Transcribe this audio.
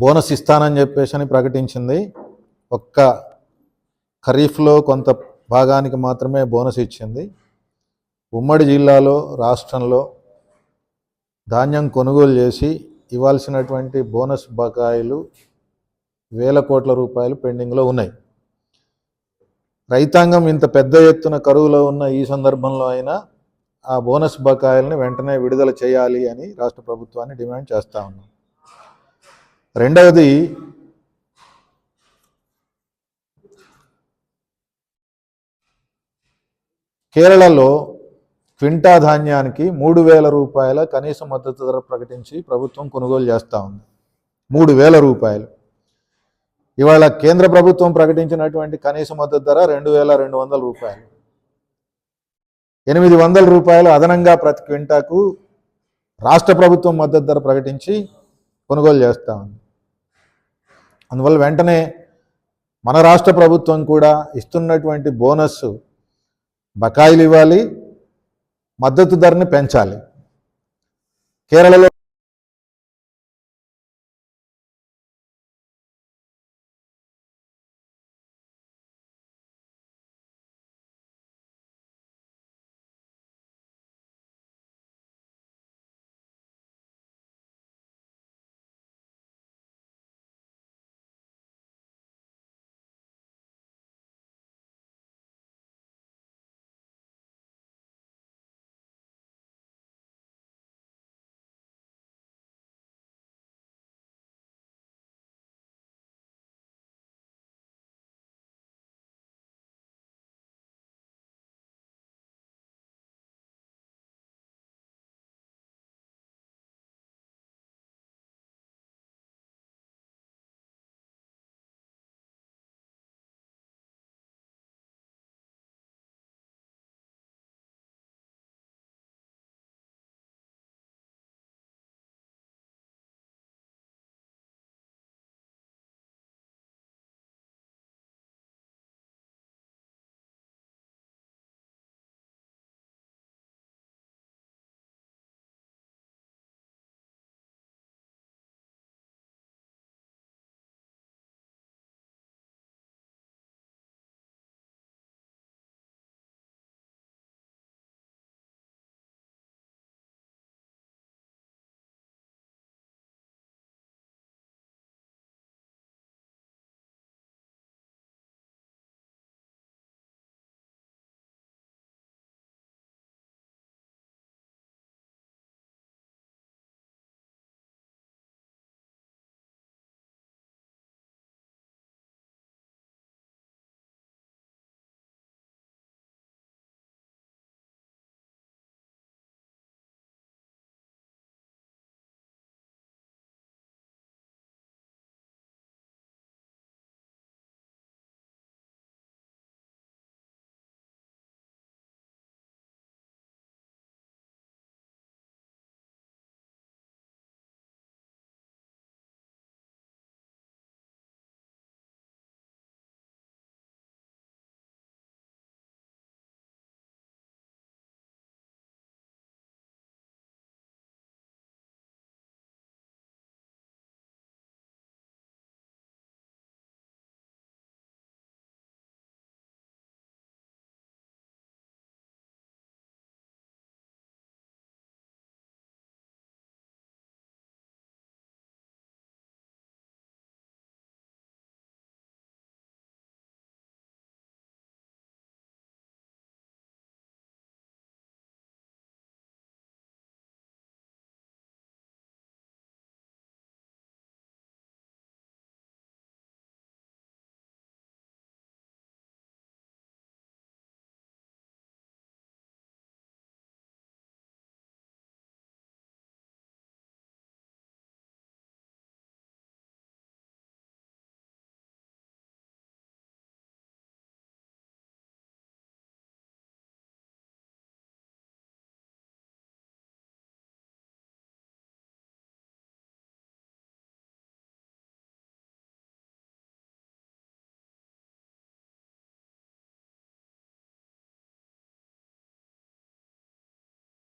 Bonus ఇస్తానని చెప్పేసి అని ప్రకటించింది. ఒక్క ఖరీఫ్లో కొంత భాగానికి మాత్రమే బోనస్ ఇచ్చింది. ఉమ్మడి జిల్లాలో రాష్ట్రంలో ధాన్యం కొనుగోలు చేసి ఇవ్వాల్సినటువంటి బోనస్ బకాయిలు వేల కోట్ల రూపాయలు పెండింగ్లో ఉన్నాయి. రైతాంగం ఇంత పెద్ద ఎత్తున కరువులో ఉన్న ఈ సందర్భంలో అయినా ఆ బోనస్ బకాయిల్ని వెంటనే విడుదల చేయాలి అని రాష్ట్ర ప్రభుత్వాన్ని డిమాండ్ చేస్తా ఉన్నాం. రెండవది కేరళలో క్వింటా ధాన్యానికి మూడు వేల రూపాయల కనీస మద్దతు ధర ప్రకటించి ప్రభుత్వం కొనుగోలు చేస్తూ ఉంది. మూడు వేల రూపాయలు. ఇవాళ కేంద్ర ప్రభుత్వం ప్రకటించినటువంటి కనీస మద్దతు ధర రెండు వేల రెండు వందల రూపాయలు. ఎనిమిది వందల రూపాయలు అదనంగా ప్రతి క్వింటాకు రాష్ట్ర ప్రభుత్వం మద్దతు ధర ప్రకటించి కొనుగోలు చేస్తూ ఉంది. అందువల్ల వెంటనే మన రాష్ట్ర ప్రభుత్వం కూడా ఇస్తున్నటువంటి బోనస్ బకాయిలు ఇవ్వాలి మద్దతు ధరని పెంచాలి. కేరళలో